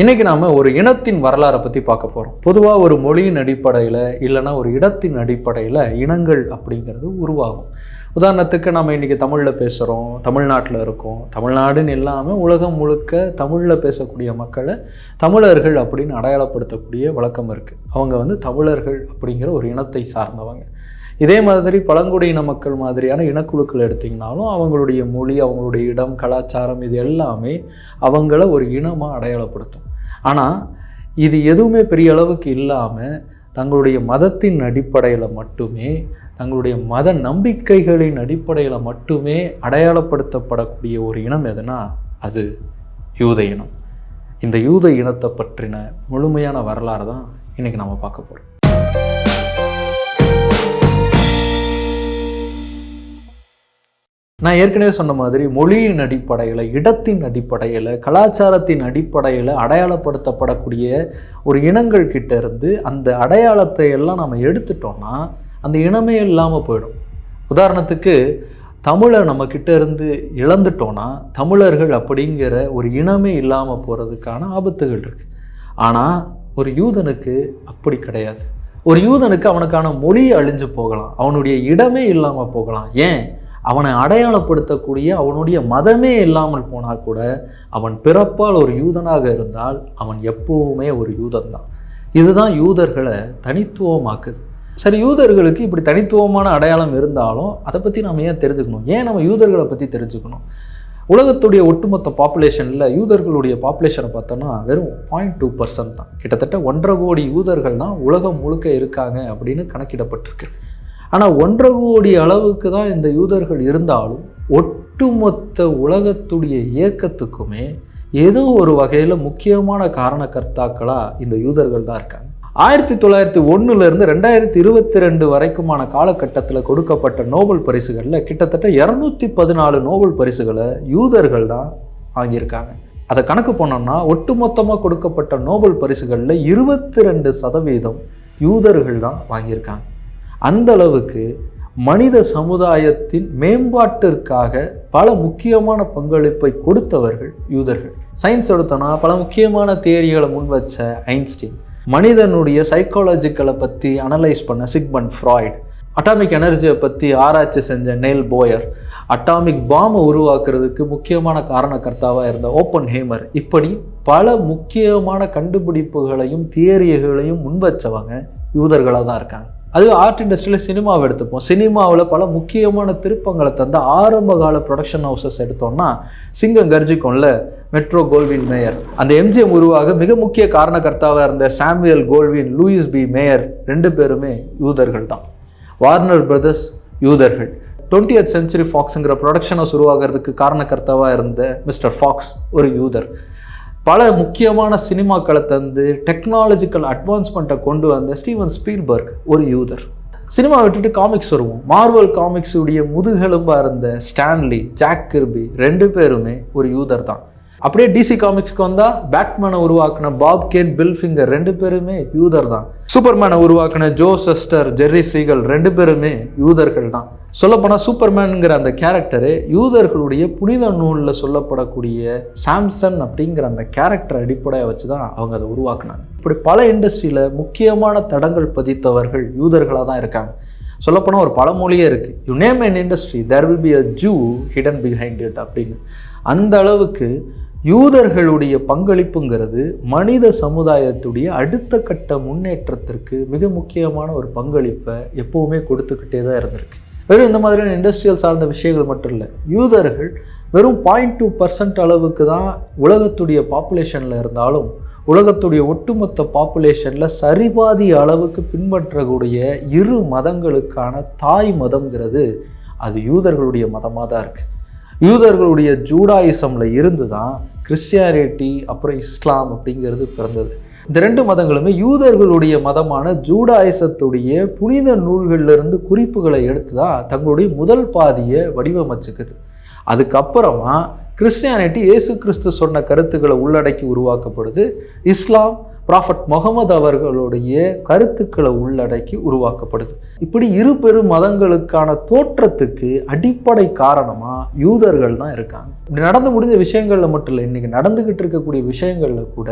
இன்றைக்கி நாம் ஒரு இனத்தின் வரலாறை பற்றி பார்க்க போகிறோம் பொதுவாக ஒரு மொழியின் அடிப்படையில் இல்லைன்னா ஒரு இடத்தின் அடிப்படையில் இனங்கள் அப்படிங்கிறது உருவாகும். உதாரணத்துக்கு நம்ம இன்றைக்கி தமிழில் பேசுகிறோம் தமிழ்நாட்டில் இருக்கோம். தமிழ்நாடுன்னு இல்லாமல் உலகம் முழுக்க தமிழில் பேசக்கூடிய மக்களை தமிழர்கள் அப்படின்னு அடையாளப்படுத்தக்கூடிய வழக்கம் இருக்குது அவங்க வந்து தமிழர்கள் அப்படிங்கிற ஒரு இனத்தை சார்ந்தவங்க. இதே மாதிரி பழங்குடியின மக்கள் மாதிரியான இனக்குழுக்கள் எடுத்திங்கனாலும் அவங்களுடைய மொழி அவங்களுடைய இடம் கலாச்சாரம் இது எல்லாமே அவங்கள ஒரு இனமாக அடையாளப்படுத்தும். ஆனால் இது எதுவுமே பெரிய அளவுக்கு இல்லாமல் தங்களுடைய மதத்தின் அடிப்படையில் மட்டுமே தங்களுடைய மத நம்பிக்கைகளின் அடிப்படையில் மட்டுமே அடையாளப்படுத்தப்படக்கூடிய ஒரு இனம் எதுனா அது யூத இனம். இந்த யூத இனத்தை பற்றின முழுமையான வரலாறு தான் இன்றைக்கி நம்ம பார்க்க போகிறோம் நான் ஏற்கனவே சொன்ன மாதிரி மொழியின் அடிப்படையில் இடத்தின் அடிப்படையில் கலாச்சாரத்தின் அடிப்படையில் அடையாளப்படுத்தப்படக்கூடிய ஒரு இனங்கள் கிட்ட இருந்து அந்த அடையாளத்தை எல்லாம் நம்ம எடுத்துட்டோம்னா அந்த இனமே இல்லாமல் போயிடும். உதாரணத்துக்கு தமிழை நம்ம கிட்ட இருந்து இழந்துட்டோன்னா தமிழர்கள் அப்படிங்கிற ஒரு இனமே இல்லாமல் போகிறதுக்கான ஆபத்துகள் இருக்குது ஆனால் ஒரு யூதனுக்கு அப்படி கிடையாது. ஒரு யூதனுக்கு அவனுக்கான மொழி அழிஞ்சு போகலாம். அவனுடைய இடமே இல்லாமல் போகலாம். ஏன்? அவனை அடையாளப்படுத்தக்கூடிய அவனுடைய மதமே இல்லாமல் போனால் கூட அவன் பிறப்பால் ஒரு யூதனாக இருந்தால் அவன் எப்பவுமே ஒரு யூதன் தான் இதுதான் யூதர்களை தனித்துவமாக்குது. சரி யூதர்களுக்கு இப்படி தனித்துவமான அடையாளம் இருந்தாலும் அதை பற்றி நம்ம ஏன் தெரிஞ்சுக்கணும்? ஏன் நம்ம யூதர்களை பற்றி தெரிஞ்சுக்கணும்? உலகத்துடைய ஒட்டுமொத்த பாப்புலேஷனில் யூதர்களுடைய பாப்புலேஷனை பார்த்தோன்னா வெறும் பாயிண்ட் டூ பர்சன்ட் தான். கிட்டத்தட்ட ஒன்றரை கோடி யூதர்கள் தான் உலகம் முழுக்க இருக்காங்க அப்படின்னு கணக்கிடப்பட்டிருக்கு. ஆனால் ஒன்றரை கோடி அளவுக்கு தான் இந்த யூதர்கள் இருந்தாலும் ஒட்டுமொத்த உலகத்துடைய இயக்கத்துக்குமே ஏதோ ஒரு வகையில் முக்கியமான காரணக்கர்த்தாக்களாக இந்த யூதர்கள் தான் இருக்காங்க. ஆயிரத்தி தொள்ளாயிரத்தி ஒன்றுலேருந்து ரெண்டாயிரத்தி இருபத்தி ரெண்டு வரைக்குமான காலகட்டத்தில் கொடுக்கப்பட்ட நோபல் பரிசுகளில் கிட்டத்தட்ட இரநூத்தி பதினாலு நோபல் பரிசுகளை யூதர்கள் தான் வாங்கியிருக்காங்க. அதை கணக்கு பண்ணோம்னா ஒட்டுமொத்தமாக கொடுக்கப்பட்ட நோபல் பரிசுகளில் இருபத்தி ரெண்டு சதவீதம் யூதர்கள் தான் வாங்கியிருக்காங்க. அந்த அளவுக்கு மனித சமுதாயத்தின் மேம்பாட்டிற்காக பல முக்கியமான பங்களிப்பை கொடுத்தவர்கள் யூதர்கள். சயின்ஸ் எடுத்தோன்னா பல முக்கியமான தியரிகளை முன் வச்ச ஐன்ஸ்டீன். மனிதனுடைய சைக்காலஜிக்கலை பற்றி அனலைஸ் பண்ண சிக்மன் ஃப்ராய்ட். அட்டாமிக் எனர்ஜியை பற்றி ஆராய்ச்சி செஞ்ச நெல் போயர். அட்டாமிக் பாம்பை உருவாக்குறதுக்கு முக்கியமான காரணக்கர்த்தாவாக இருந்த ஓப்பன் ஹேமர் இப்படி பல முக்கியமான கண்டுபிடிப்புகளையும் தியரிகளையும் முன்வச்சவங்க யூதர்களாக தான் இருக்காங்க. அது ஆர்ட் இண்டஸ்ட்ரியில் சினிமாவை எடுத்துப்போம். சினிமாவில் பல முக்கியமான திருப்பங்களை தந்த ஆரம்ப கால ப்ரொடக்ஷன் ஹவுசஸ் எடுத்தோம்னா சிங்கம் கர்ஜிக்கோனில் மெட்ரோ கோல்வின் மேயர் அந்த எம்ஜிஎம் உருவாக மிக முக்கிய காரணக்கர்த்தாவாக இருந்த Samuel Goldwyn Louis B. Mayer ரெண்டு பேருமே யூதர்கள் தான். வார்னர் பிரதர்ஸ் யூதர்கள். டுவெண்ட்டி எய்த் சென்ச்சுரி ஃபாக்ஸுங்கிற ப்ரொடக்ஷன் ஹவுஸ் உருவாகிறதுக்கு காரணக்கர்த்தாவாக இருந்த மிஸ்டர் ஃபாக்ஸ் ஒரு யூதர். பல முக்கியமான சினிமாக்களை தந்து டெக்னாலஜிக்கல் அட்வான்ஸ்மெண்ட்டை கொண்டு வந்த ஸ்டீவன் ஸ்பீல்பர்க் ஒரு யூதர். சினிமா விட்டுட்டு காமிக்ஸ் வருவோம். மார்வல் காமிக்ஸ் உடைய முதுகெலும்பாக இருந்த ஸ்டான்லி ஜாக் கிர்பி ரெண்டு பேருமே ஒரு யூதர் தான் அப்படியே டிசி காமிக்ஸ்க்கு வந்தால் பேட்மேனை உருவாக்கின பாப் கேன் பில் ஃபிங்கர் ரெண்டு பேருமே யூதர் தான். சூப்பர்மேனை உருவாக்கின ஜோ செஸ்டர் ஜெர்ரி சீகல் ரெண்டு பேருமே யூதர்கள் தான். சொல்லப்போனால் சூப்பர்மேனுங்கிற அந்த கேரக்டரு யூதர்களுடைய புனித நூலில் சொல்லப்படக்கூடிய சாம்சன் அப்படிங்கிற அந்த கேரக்டர் அடிப்படையை வச்சு தான் அவங்க அதை உருவாக்குனாங்க. இப்படி பல இண்டஸ்ட்ரியில் முக்கியமான தடங்கள் பதித்தவர்கள் யூதர்களாக தான் இருக்காங்க. சொல்லப்போனால் ஒரு பழமொழியே இருக்குது you name an industry there will be a Jew hidden behind it அப்படின்னு. அந்த அளவுக்கு யூதர்களுடைய பங்களிப்புங்கிறது மனித சமுதாயத்துடைய அடுத்த கட்ட முன்னேற்றத்திற்கு மிக முக்கியமான ஒரு பங்களிப்பை எப்போவுமே கொடுத்துக்கிட்டே தான் இருந்திருக்கு. வெறும் இந்த மாதிரியான இண்டஸ்ட்ரியல் சார்ந்த விஷயங்கள் மட்டும் இல்லை யூதர்கள் வெறும் பாயிண்ட் டூ பர்சன்ட் அளவுக்கு தான் உலகத்துடைய பாப்புலேஷனில் இருந்தாலும் உலகத்துடைய ஒட்டுமொத்த பாப்புலேஷனில் சரிபாதி அளவுக்கு பின்பற்றக்கூடிய இரு மதங்களுக்கான தாய் மதங்கிறது அது யூதர்களுடைய மதமாக தான் இருக்குது யூதர்களுடைய ஜூடாயிசமில் இருந்து தான் கிறிஸ்டியானிட்டி அப்புறம் இஸ்லாம் அப்படிங்கிறது பிறந்தது. இந்த ரெண்டு மதங்களுமே யூதர்களுடைய மதமான ஜூடாயிசத்துடைய புனித நூல்களிலிருந்து குறிப்புகளை எடுத்து தான் தங்களுடைய முதல் பாதியை வடிவமைச்சுக்குது. அதுக்கப்புறமா கிறிஸ்டியானிட்டி இயேசு கிறிஸ்து சொன்ன கருத்துக்களை உள்ளடக்கி உருவாக்கப்படுது. இஸ்லாம் ப்ராஃபட் முகமது அவர்களுடைய கருத்துக்களை உள்ளடக்கி உருவாக்கப்படுது. இப்படி இரு பெரு மதங்களுக்கான தோற்றத்துக்கு அடிப்படை காரணமாக யூதர்கள் தான் இருக்காங்க. இப்படி நடந்து முடிஞ்ச விஷயங்களில் மட்டும் இல்லை இன்றைக்கி நடந்துக்கிட்டு இருக்கக்கூடிய விஷயங்களில் கூட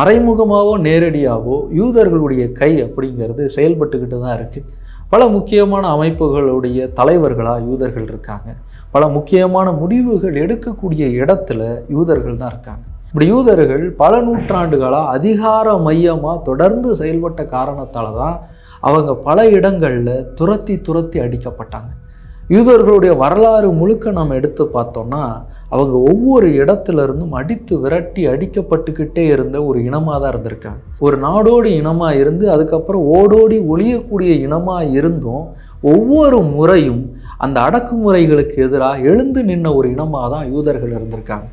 மறைமுகமாகவோ நேரடியாகவோ யூதர்களுடைய கை அப்படிங்கிறது செயல்பட்டுக்கிட்டு தான் இருக்குது பல முக்கியமான அமைப்புகளுடைய தலைவர்களாக யூதர்கள் இருக்காங்க. பல முக்கியமான முடிவுகள் எடுக்கக்கூடிய இடத்துல யூதர்கள் தான் இருக்காங்க. இப்படி யூதர்கள் பல நூற்றாண்டுகளாக அதிகார மையமாக தொடர்ந்து செயல்பட்ட காரணத்தால் தான் அவங்க பல இடங்களில் துரத்தி துரத்தி அடிக்கப்பட்டாங்க. யூதர்களுடைய வரலாறு முழுக்க நம்ம எடுத்து பார்த்தோம்னா அவங்க ஒவ்வொரு இடத்துல இருந்தும் அடித்து விரட்டி அடிக்கப்பட்டுக்கிட்டே இருந்த ஒரு இனமாக தான் இருந்திருக்காங்க. ஒரு நாடோடி இனமாக இருந்து அதுக்கப்புறம் ஓடோடி ஒழியக்கூடிய இனமாக இருந்தும் ஒவ்வொரு முறையும் அந்த அடக்குமுறைகளுக்கு எதிராக எழுந்து நின்ன ஒரு இனமாக தான் யூதர்கள் இருந்திருக்காங்க.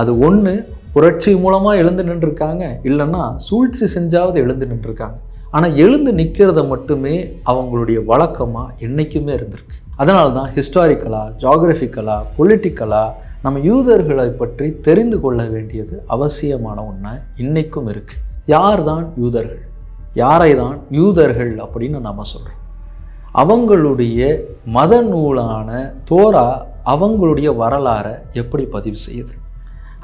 அது ஒன்று புரட்சி மூலமாக எழுந்து நின்றுருக்காங்க. இல்லைன்னா சூழ்ச்சி செஞ்சாவது எழுந்து நின்றுருக்காங்க. ஆனால் எழுந்து நிற்கிறத மட்டுமே அவங்களுடைய வழக்கமாக என்றைக்குமே இருந்திருக்கு. அதனால தான் ஹிஸ்டாரிக்கலாக ஜாகிரபிக்கலாக பொலிட்டிக்கலாக நம்ம யூதர்களை பற்றி தெரிந்து கொள்ள வேண்டியது அவசியமான ஒன்று இன்றைக்கும் இருக்குது யார் தான் யூதர்கள்? யாரை தான் யூதர்கள் அப்படின்னு நம்ம சொல்கிறோம் அவங்களுடைய மத நூலான தோரா அவங்களுடைய வரலாறை எப்படி பதிவு செய்யுது?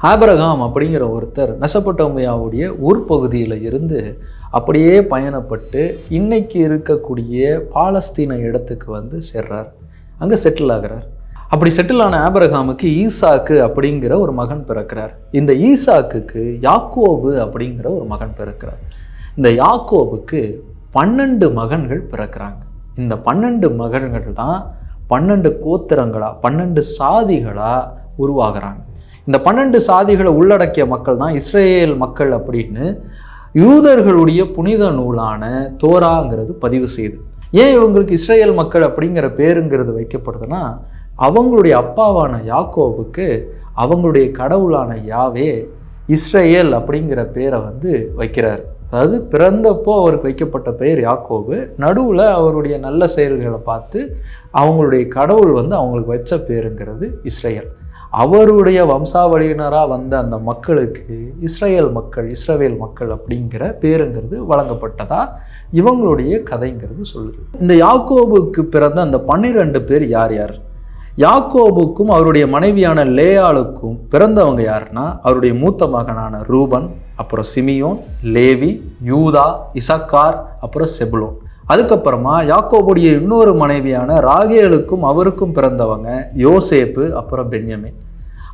ஆபரகாம் அப்படிங்கிற ஒருத்தர் மெசப்பட்டோமியாவுடைய ஊர்ப்பகுதியில் இருந்து அப்படியே பயணப்பட்டு இன்னைக்கு இருக்கக்கூடிய பாலஸ்தீன இடத்துக்கு வந்து சேர்றார். அங்கே செட்டில் ஆகிறார். அப்படி செட்டில் ஆன ஆபரகாமுக்கு ஈசாக்கு அப்படிங்கிற ஒரு மகன் பிறக்கிறார். இந்த ஈசாக்குக்கு யாக்கோபு அப்படிங்கிற ஒரு மகன் பிறக்கிறார். இந்த யாக்கோபுக்கு பன்னெண்டு மகன்கள் பிறக்கிறாங்க. இந்த பன்னெண்டு மகன்கள் தான் பன்னெண்டு கோத்திரங்களா பன்னெண்டு சாதிகளாக உருவாகிறாங்க. இந்த பன்னெண்டு சாதிகளை உள்ளடக்கிய மக்கள் தான் இஸ்ரேல் மக்கள் அப்படின்னு யூதர்களுடைய புனித நூலான தோராங்கிறது பதிவு செய்யுது ஏன் இவங்களுக்கு இஸ்ரேல் மக்கள் அப்படிங்கிற பேருங்கிறது வைக்கப்படுதுன்னா அவங்களுடைய அப்பாவான யாக்கோவுக்கு அவங்களுடைய கடவுளான யாவே இஸ்ரேல் அப்படிங்கிற பேரை வந்து வைக்கிறார். அதாவது பிறந்தப்போ அவருக்கு வைக்கப்பட்ட பெயர் யாக்கோபு நடுவில் அவருடைய நல்ல செயல்களை பார்த்து அவங்களுடைய கடவுள் வந்து அவங்களுக்கு வச்ச பேருங்கிறது இஸ்ரேல். அவருடைய வம்சாவளியினராக வந்த அந்த மக்களுக்கு இஸ்ரேல் மக்கள் இஸ்ரவேல் மக்கள் அப்படிங்கிற பேருங்கிறது வழங்கப்பட்டதா? இவங்களுடைய கதைங்கிறது சொல்லுது. இந்த யாக்கோபுக்கு பிறந்த அந்த பன்னிரெண்டு பேர் யார் யார்? யாக்கோபுக்கும் அவருடைய மனைவியான லேயாளுக்கும் பிறந்தவங்க யாருன்னா அவருடைய மூத்த மகனான ரூபன் அப்புறம் சிமியோன் லேவி யூதா இசக்கார் அப்புறம் செபுலோன். அதுக்கப்புறமா யாக்கோபுடைய இன்னொரு மனைவியான ராகேலுக்கும் அவருக்கும் பிறந்தவங்க யோசேப்பு அப்புறம் பென்யமின்.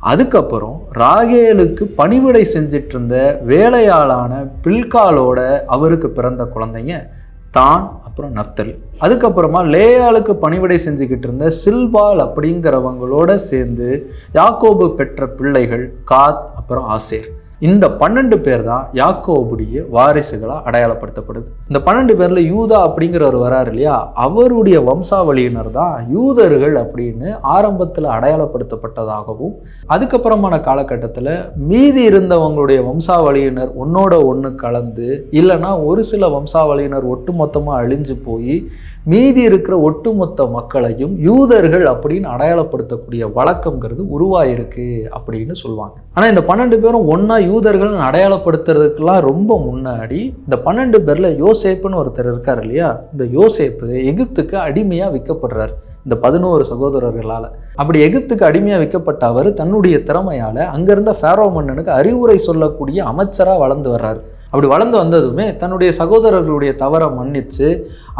அதுக்கப்புறம் ராகேலுக்கு பணிவிடை செஞ்சிட்டு இருந்த வேலையாளான பில்காலோட அவருக்கு பிறந்த குழந்தைங்க தான் அப்புறம் நப்தலி. அதுக்கப்புறமா லேயாளுக்கு பணிவிடை செஞ்சுக்கிட்டு இருந்த சில்பால் அப்படிங்கிறவங்களோட சேர்ந்து யாக்கோபு பெற்ற பிள்ளைகள் காத் அப்புறம் ஆசேர். இந்த பன்னெண்டு பேர் தான் யாக்கோபுடைய வாரிசுகளாக அடையாளப்படுத்தப்படுது. இந்த பன்னெண்டு பேரில் யூதா அப்படிங்கிறவர் வராரு இல்லையா? அவருடைய வம்சாவளியினர் தான் யூதர்கள் அப்படின்னு ஆரம்பத்தில் அடையாளப்படுத்தப்பட்டதாகவும் அதுக்கப்புறமான காலகட்டத்தில் மீதி இருந்தவங்களுடைய வம்சாவளியினர் ஒன்னோட ஒன்று கலந்து இல்லைன்னா ஒரு சில வம்சாவளியினர் ஒட்டுமொத்தமாக அழிஞ்சு போய் மீதி இருக்கிற ஒட்டுமொத்த மக்களையும் யூதர்கள் அப்படின்னு அடையாளப்படுத்தக்கூடிய வழக்கங்கிறது உருவாயிருக்கு அப்படின்னு சொல்லுவாங்க. ஆனால் இந்த பன்னெண்டு பேரும் ஒன்றா யூதர்கள் அடையாளப்படுத்துறதுக்கெல்லாம் ரொம்ப முன்னாடி இந்த பன்னெண்டு பேரில் யோசேப்புன்னு ஒருத்தர் இருக்கார் இல்லையா? இந்த யோசேப்பு எகிப்துக்கு அடிமையாக விற்கப்படுறார் இந்த பதினோரு சகோதரர்களால். அப்படி எகிப்துக்கு அடிமையாக விற்கப்பட்ட அவர் தன்னுடைய திறமையால் அங்கிருந்த ஃபேரோ மன்னனுக்கு அறிவுரை சொல்லக்கூடிய அமைச்சராக வளர்ந்து வர்றார். அப்படி வளர்ந்து வந்ததுமே தன்னுடைய சகோதரர்களுடைய தவறை மன்னித்து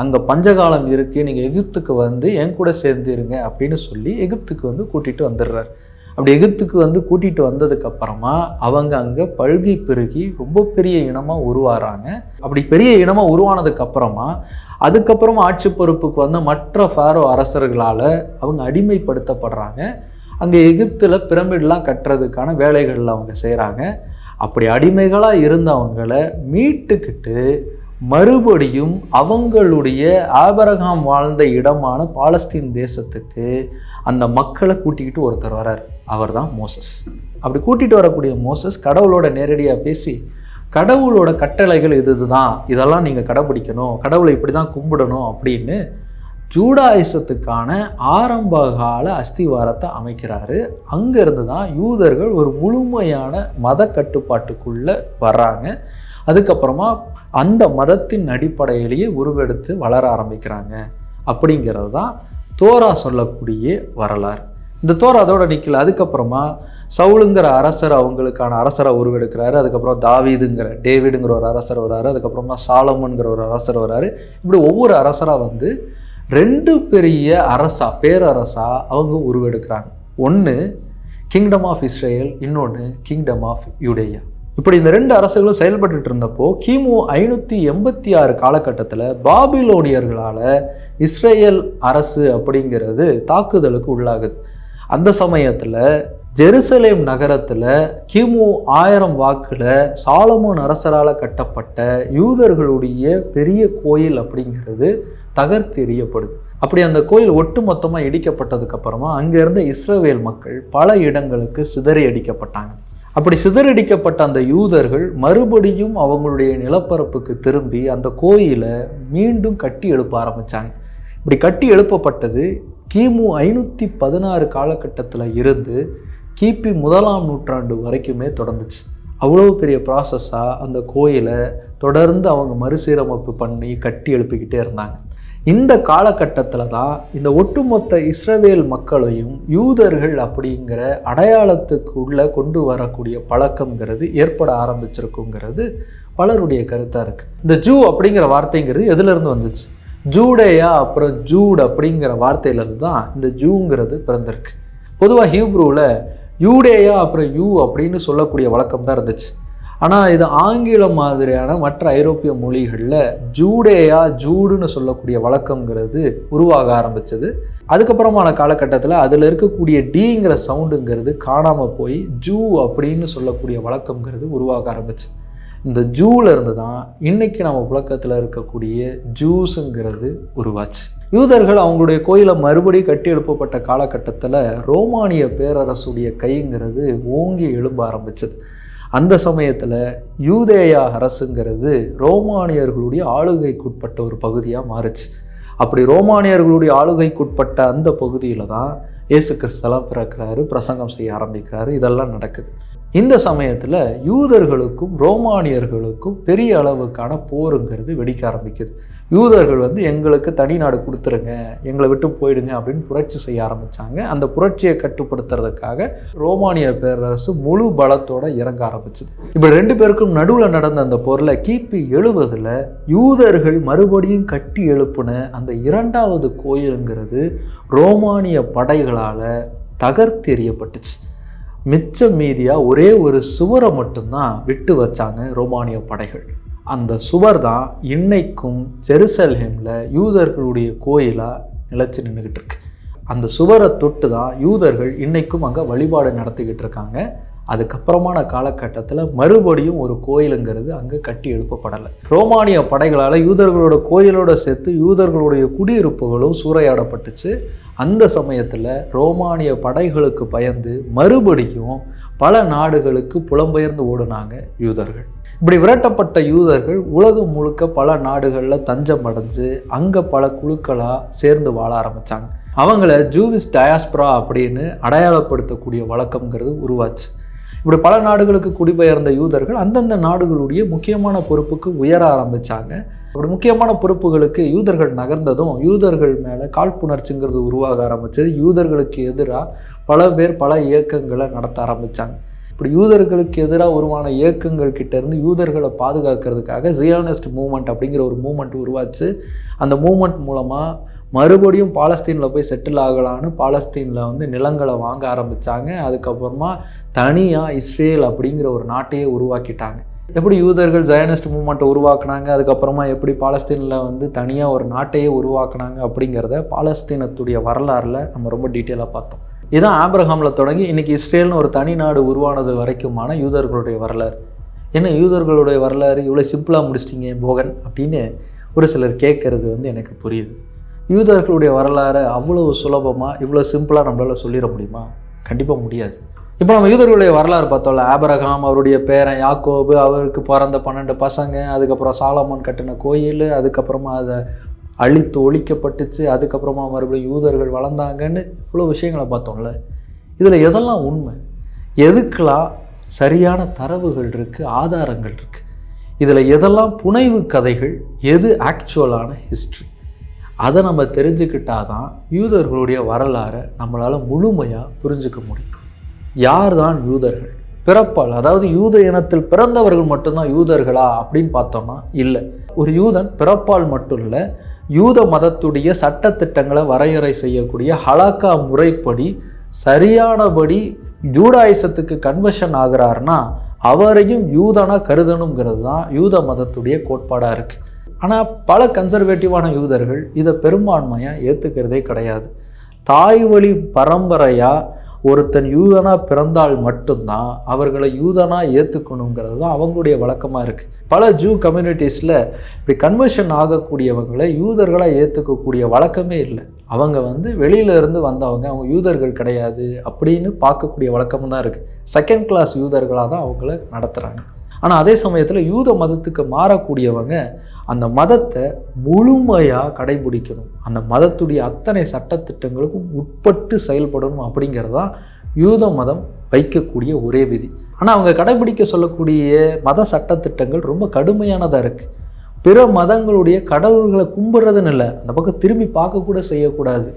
அங்கே பஞ்சகாலம் இருக்குது நீங்கள் எகிப்துக்கு வந்து என் கூட சேர்ந்துருங்க அப்படின்னு சொல்லி எகிப்துக்கு வந்து கூட்டிகிட்டு வந்துடுறார். அப்படி எகிப்துக்கு வந்து கூட்டிகிட்டு வந்ததுக்கப்புறமா அவங்க அங்கே பல்கி பெருகி ரொம்ப பெரிய இனமாக உருவாகிறாங்க அப்படி பெரிய இனமாக உருவானதுக்கப்புறமா அதுக்கப்புறமா ஆட்சி பொறுப்புக்கு வந்த மற்ற ஃபாரோ அரசர்களால் அவங்க அடிமைப்படுத்தப்படுறாங்க. அங்கே எகிப்தில் பிரமிட்லாம் கட்டுறதுக்கான வேலைகளில் அவங்க செய்கிறாங்க அப்படி அடிமைகளாக இருந்தவங்கள மீட்டுக்கிட்டு மறுபடியும் அவங்களுடைய ஆபரகாம் வாழ்ந்த இடமான பாலஸ்தீன் தேசத்துக்கு அந்த மக்களை கூட்டிக்கிட்டு ஒருத்தர் வரார். அவர் தான் மோசஸ். அப்படி கூட்டிகிட்டு வரக்கூடிய மோசஸ் கடவுளோட நேரடியாக பேசி கடவுளோட கட்டளைகள் இது இதுதான் இதெல்லாம் நீங்கள் கடைப்பிடிக்கணும் கடவுளை இப்படி தான் கும்பிடணும் அப்படின்னு ஜூடாயிசத்துக்கான ஆரம்ப கால அஸ்திவாரத்தை அமைக்கிறாரு. அங்கேருந்து தான் யூதர்கள் ஒரு முழுமையான மத கட்டுப்பாட்டுக்குள்ளே வர்றாங்க. அதுக்கப்புறமா அந்த மதத்தின் அடிப்படையிலேயே உருவெடுத்து வளர ஆரம்பிக்கிறாங்க. அப்படிங்கிறது தான் தோரா சொல்லக்கூடிய வரலாறு. இந்த தோரா அதோட நிற்கல அதுக்கப்புறமா சவுளுங்கிற அரசர் அவங்களுக்கான அரசரை உருவெடுக்கிறாரு. அதுக்கப்புறம் தாவீதுங்கிற டேவிடுங்கிற ஒரு அரசர் வராரு. அதுக்கப்புறமா சாலமன்கிற ஒரு அரசர் வராரு. இப்படி ஒவ்வொரு அரசராக வந்து ரெண்டு பெரிய அரசா பேரரசா அவங்க உருவெடுக்கிறாங்க. ஒன்று கிங்டம் ஆஃப் இஸ்ரேல் இன்னொன்று கிங்டம் ஆஃப் யூடேயா இப்படி இந்த ரெண்டு அரசுகளும் செயல்பட்டு இருந்தப்போ கிமு ஐநூற்றி எண்பத்தி ஆறு காலகட்டத்தில் பாபிலோனியர்களால் இஸ்ரேல் அரசு அப்படிங்கிறது தாக்குதலுக்கு உள்ளாகுது. அந்த சமயத்தில் ஜெருசலேம் நகரத்தில் கிமு ஆயிரம் வாக்கில் சாலமோன் அரசரால் கட்டப்பட்ட யூதர்களுடைய பெரிய கோயில் அப்படிங்கிறது தகர்த்தெறியப்படுது. அப்படி அந்த கோயில் ஒட்டு மொத்தமாக இடிக்கப்பட்டதுக்கு அப்புறமா அங்கிருந்த இஸ்ரவேல் மக்கள் பல இடங்களுக்கு சிதறி அடிக்கப்பட்டாங்க. அப்படி சிதறடிக்கப்பட்ட அந்த யூதர்கள் மறுபடியும் அவங்களுடைய நிலப்பரப்புக்கு திரும்பி அந்த கோயிலை மீண்டும் கட்டி எழுப்ப ஆரம்பித்தாங்க இப்படி கட்டி எழுப்பப்பட்டது கிமு ஐநூற்றி பதினாறு காலகட்டத்தில் இருந்து கிபி முதலாம் நூற்றாண்டு வரைக்குமே தொடர்ந்துச்சு. அவ்வளோ பெரிய ப்ராசஸாக அந்த கோயிலை தொடர்ந்து அவங்க மறுசீரமைப்பு பண்ணி கட்டி எழுப்பிக்கிட்டே இருந்தாங்க. இந்த காலகட்டத்தில் தான் இந்த ஒட்டுமொத்த இஸ்ரவேல் மக்களையும் யூதர்கள் அப்படிங்கிற அடையாளத்துக்கு உள்ள கொண்டு வரக்கூடிய பழக்கங்கிறது ஏற்பட ஆரம்பிச்சிருக்குங்கிறது பலருடைய கருத்தாக இருக்குது இந்த ஜூ அப்படிங்கிற வார்த்தைங்கிறது எதுலேருந்து வந்துச்சு? ஜூடேயா அப்புறம் ஜூட் அப்படிங்கிற வார்த்தையிலேருந்து தான் இந்த ஜூங்கிறது பிறந்திருக்கு. பொதுவாக ஹீப்ரூவில் யூடேயா அப்புறம் யூ அப்படின்னு சொல்லக்கூடிய வழக்கம் தான் இருந்துச்சு. ஆனால் இது ஆங்கிலம் மாதிரியான மற்ற ஐரோப்பிய மொழிகளில் ஜூடேயா ஜூடுன்னு சொல்லக்கூடிய வழக்கங்கிறது உருவாக ஆரம்பிச்சது. அதுக்கப்புறமான காலகட்டத்தில் அதில் இருக்கக்கூடிய டீங்கிற சவுண்டுங்கிறது காணாமல் போய் ஜூ அப்படின்னு சொல்லக்கூடிய வழக்கங்கிறது உருவாக ஆரம்பிச்சு. இந்த ஜூவில் இருந்து தான் இன்றைக்கி நம்ம புழக்கத்தில் இருக்கக்கூடிய ஜூஸுங்கிறது உருவாச்சு. யூதர்கள் அவங்களுடைய கோயிலை மறுபடியும் கட்டி எழுப்பப்பட்ட காலகட்டத்தில் ரோமானிய பேரரசுடைய கைங்கிறது ஓங்கி எழும்ப ஆரம்பிச்சது. அந்த சமயத்தில் யூதேயா அரசுங்கிறது ரோமானியர்களுடைய ஆளுகைக்குட்பட்ட ஒரு பகுதியாக மாறுச்சு. அப்படி ரோமானியர்களுடைய ஆளுகைக்குட்பட்ட அந்த பகுதியில் தான் இயேசு கிறிஸ்தலாம் பிறக்கிறாரு பிரசங்கம் செய்ய ஆரம்பிக்கிறாரு இதெல்லாம் நடக்குது. இந்த சமயத்தில் யூதர்களுக்கும் ரோமானியர்களுக்கும் பெரிய அளவுக்கான போருங்கிறது வெடிக்க ஆரம்பிக்குது. யூதர்கள் வந்து எங்களுக்கு தனி நாடு கொடுத்துருங்க எங்களை விட்டு போயிடுங்க அப்படின்னு புரட்சி செய்ய ஆரம்பித்தாங்க அந்த புரட்சியை கட்டுப்படுத்துறதுக்காக ரோமானிய பேரரசு முழு பலத்தோடு இறங்க ஆரம்பிச்சது. இப்போ ரெண்டு பேருக்கும் நடுவில் நடந்த அந்த பொருளை கிபி எழுபதில் யூதர்கள் மறுபடியும் கட்டி எழுப்பின அந்த இரண்டாவது கோயிலுங்கிறது ரோமானிய படைகளால் தகர்த்தெறியப்பட்டுச்சு. மிச்சம் மீதியாக ஒரே ஒரு சுவரை மட்டும்தான் விட்டு வச்சாங்க ரோமானிய படைகள். அந்த சுவர் தான் இன்னைக்கும் ஜெருசலேமில் யூதர்களுடைய கோயிலாக நிலச்சி நின்றுக்கிட்டு இருக்கு அந்த சுவரை தொட்டு தான் யூதர்கள் இன்னைக்கும் அங்கே வழிபாடு நடத்திக்கிட்டு இருக்காங்க. அதுக்கப்புறமான காலகட்டத்தில் மறுபடியும் ஒரு கோயிலுங்கிறது அங்கே கட்டி எழுப்பப்படலை. ரோமானிய படைகளால் யூதர்களோட கோயிலோட சேர்த்து யூதர்களுடைய குடியிருப்புகளும் சூறையாடப்பட்டுச்சு. அந்த சமயத்தில் ரோமானிய படைகளுக்கு பயந்து மறுபடியும் பல நாடுகளுக்கு புலம்பெயர்ந்து ஓடுனாங்க யூதர்கள். இப்படி விரட்டப்பட்ட யூதர்கள் உலகம் முழுக்க பல நாடுகளில் தஞ்சம் அடைஞ்சு அங்கே பல குழுக்களாக சேர்ந்து வாழ ஆரம்பித்தாங்க அவங்கள ஜூவிஸ் டயாஸ்பரா அப்படின்னு அடையாளப்படுத்தக்கூடிய வழக்கம்ங்கிறது உருவாச்சு. இப்படி பல நாடுகளுக்கு குடிபெயர்ந்த யூதர்கள் அந்தந்த நாடுகளுடைய முக்கியமான பொறுப்புக்கு உயர ஆரம்பித்தாங்க அப்படி முக்கியமான பொறுப்புகளுக்கு யூதர்கள் நகர்ந்ததும் யூதர்கள் மேலே காழ்ப்புணர்ச்சிங்கிறது உருவாக ஆரம்பிச்சது. யூதர்களுக்கு எதிராக பல பேர் பல இயக்கங்களை நடத்த ஆரம்பித்தாங்க இப்படி யூதர்களுக்கு எதிராக உருவான இயக்கங்கள் கிட்டேருந்து யூதர்களை பாதுகாக்கிறதுக்காக ஜியானிஸ்ட் மூமெண்ட் அப்படிங்கிற ஒரு மூமெண்ட் உருவாச்சு. அந்த மூமெண்ட் மூலமாக மறுபடியும் பாலஸ்தீனில் போய் செட்டில் ஆகலான்னு பாலஸ்தீனில் வந்து நிலங்களை வாங்க ஆரம்பித்தாங்க அதுக்கப்புறமா தனியாக இஸ்ரேல் அப்படிங்கிற ஒரு நாட்டையே உருவாக்கிட்டாங்க. எப்படி யூதர்கள் ஜயனிஸ்ட் மூமெண்ட்டை உருவாக்குனாங்க? அதுக்கப்புறமா எப்படி பாலஸ்தீனில் வந்து தனியாக ஒரு நாட்டையே உருவாக்குனாங்க அப்படிங்கிறத பாலஸ்தீனத்துடைய வரலாறில் நம்ம ரொம்ப டீட்டெயிலாக பார்த்தோம். இதான் ஆப்ரஹாமில் தொடங்கி இன்றைக்கி இஸ்ரேல்னு ஒரு தனி நாடு உருவானது வரைக்குமான யூதர்களுடைய வரலாறு. என்ன யூதர்களுடைய வரலாறு? இவ்வளோ சிம்பிளாக முடிச்சிட்டிங்க போகன் அப்படின்னு ஒரு சிலர் கேட்குறது வந்து எனக்கு புரியுது. யூதர்களுடைய வரலாறை அவ்வளோ சுலபமாக இவ்வளோ சிம்பிளாக நம்மளால் சொல்லிட முடியுமா? கண்டிப்பாக முடியாது. இப்போ நம்ம யூதர்களுடைய வரலாறு பார்த்தோம்ல. ஆபரகாம் அவருடைய பேரன் யாக்கோபு அவருக்கு பிறந்த பன்னெண்டு பசங்க அதுக்கப்புறம் சாலமான் கட்டின கோயில் அதுக்கப்புறமா அதை அழித்து ஒழிக்கப்பட்டுச்சு அதுக்கப்புறமா மறுபடியும் யூதர்கள் வளர்ந்தாங்கன்னு இவ்வளோ விஷயங்களை பார்த்தோம்ல. இதில் எதெல்லாம் உண்மை? எதுக்கெல்லாம் சரியான தரவுகள் இருக்குது ஆதாரங்கள் இருக்குது இதில் எதெல்லாம் புனைவு கதைகள்? எது ஆக்சுவலான ஹிஸ்ட்ரி அதை நம்ம தெரிஞ்சுக்கிட்டாதான் யூதர்களுடைய வரலாறை நம்மளால் முழுமையாக புரிஞ்சுக்க முடியும். யார் தான் யூதர்கள்? பிறப்பால் அதாவது யூத இனத்தில் பிறந்தவர்கள் மட்டும்தான் யூதர்களா அப்படின்னு பார்த்தோம்னா இல்லை. ஒரு யூதன் பிறப்பால் மட்டும் இல்லை யூத மதத்துடைய சட்டத்திட்டங்களை வரையறை செய்யக்கூடிய ஹலாக்கா முறைப்படி சரியானபடி ஜூடாயிசத்துக்கு கன்வர்ஷன் ஆகிறாருன்னா அவரையும் யூதனாக கருதணுங்கிறது தான் யூத மதத்துடைய கோட்பாடாக இருக்குது ஆனால் பல கன்சர்வேட்டிவான யூதர்கள் இதை பெரும்பான்மையாக ஏற்றுக்கிறதே கிடையாது. தாய் வழி பரம்பரையாக ஒருத்தன் யூதனாக பிறந்தால் மட்டும்தான் அவர்களை யூதனாக ஏற்றுக்கணுங்கிறது தான் அவங்களுடைய வழக்கமாக இருக்குது பல ஜூ கம்யூனிட்டிஸில் இப்படி கன்வர்ஷன் ஆகக்கூடியவங்களை யூதர்களாக ஏற்றுக்கக்கூடிய வழக்கமே இல்லை. அவங்க வந்து வெளியில இருந்து வந்தவங்க அவங்க யூதர்கள் கிடையாது அப்படின்னு பார்க்கக்கூடிய வழக்கம் தான் இருக்குது செகண்ட் கிளாஸ் யூதர்களாக தான் அவங்கள நடத்துகிறாங்க ஆனால் அதே சமயத்தில் யூத மதத்துக்கு மாறக்கூடியவங்க அந்த மதத்தை முழுமையாக கடைபிடிக்கணும். அந்த மதத்துடைய அத்தனை சட்டத்திட்டங்களுக்கும் உட்பட்டு செயல்படணும் அப்படிங்கிறது தான் யூத மதம் வைக்கக்கூடிய ஒரே விதி. ஆனால் அவங்க கடைபிடிக்க சொல்லக்கூடிய மத சட்டத்திட்டங்கள் ரொம்ப கடுமையானதாக இருக்குது பிற மதங்களுடைய கடவுள்களை கும்பிட்றதுன்னு இல்லை. அந்த பக்கம் திரும்பி பார்க்கக்கூட செய்யக்கூடாது.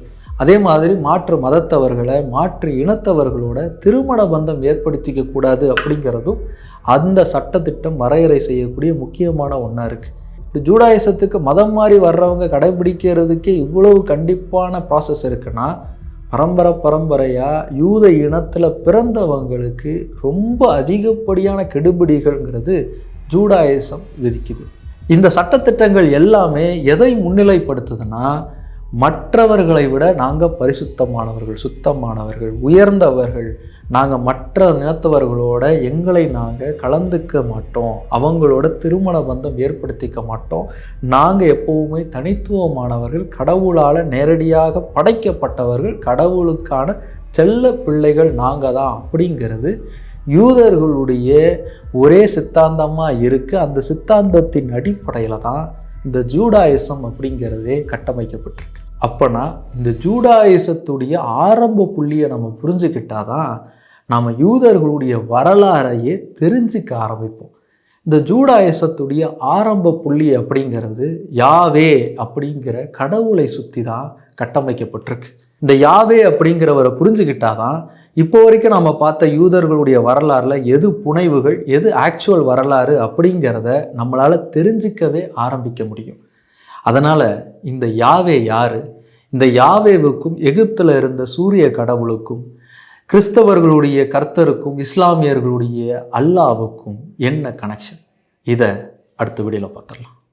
அதே மாதிரி மாற்று மதத்தவர்களை மாற்று இனத்தவர்களோட திருமண பந்தம் ஏற்படுத்திக்க கூடாது அப்படிங்கிறதும் அந்த சட்டத்திட்டம் வரையறை செய்யக்கூடிய முக்கியமான ஒன்றா இருக்குது ஜூடாயசத்துக்கு மதம் மாறி வர்றவங்க கடைபிடிக்கிறதுக்கே இவ்வளவு கண்டிப்பான ப்ராசஸ் இருக்குன்னா பரம்பரை பரம்பரையாக யூத இனத்தில் பிறந்தவங்களுக்கு ரொம்ப அதிகப்படியான கெடுபிடிகள்ங்கிறது ஜூடாயசம் விதிக்குது. இந்த சட்டத்திட்டங்கள் எல்லாமே எதை முன்னிலைப்படுத்துதுன்னா மற்றவர்களை விட நாங்கள் பரிசுத்தமானவர்கள் சுத்தமானவர்கள் உயர்ந்தவர்கள் நாங்கள் மற்ற நிலத்தவர்களோட எங்களை நாங்கள் கலந்துக்க மாட்டோம். அவங்களோட திருமண பந்தம் ஏற்படுத்திக்க மாட்டோம். நாங்கள் எப்போவுமே தனித்துவமானவர்கள் கடவுளால் நேரடியாக படைக்கப்பட்டவர்கள் கடவுளுக்கான செல்ல பிள்ளைகள் நாங்கள் தான் அப்படிங்கிறது யூதர்களுடைய ஒரே சித்தாந்தமாக இருக்குது அந்த சித்தாந்தத்தின் அடிப்படையில் தான் இந்த ஜூடாயிசம் அப்படிங்கிறதே கட்டமைக்கப்பட்டிருக்கு. அப்போனா இந்த ஜூடாயிசத்துடைய ஆரம்ப புள்ளியை நம்ம புரிஞ்சுக்கிட்டாதான் நாம் யூதர்களுடைய வரலாறையே தெரிஞ்சுக்க ஆரம்பிப்போம். இந்த ஜூடாயசத்துடைய ஆரம்ப புள்ளி அப்படிங்கிறது யாவே அப்படிங்கிற கடவுளை சுற்றி தான் கட்டமைக்கப்பட்டிருக்கு. இந்த யாவே அப்படிங்கிறவரை புரிஞ்சுக்கிட்டாதான் இப்போ வரைக்கும் நம்ம பார்த்த யூதர்களுடைய வரலாறில் எது புனைவுகள் எது ஆக்சுவல் வரலாறு அப்படிங்கிறத நம்மளால் தெரிஞ்சிக்கவே ஆரம்பிக்க முடியும். அதனால் இந்த யாவே யார்? இந்த யாவேவுக்கும் எகிப்தில் இருந்த சூரிய கடவுளுக்கும் கிறிஸ்தவர்களுடைய கர்த்தருக்கும் இஸ்லாமியர்களுடைய அல்லாவுக்கும் என்ன கனெக்ஷன் இதை அடுத்த வீடியோவில் பார்த்துடலாம்.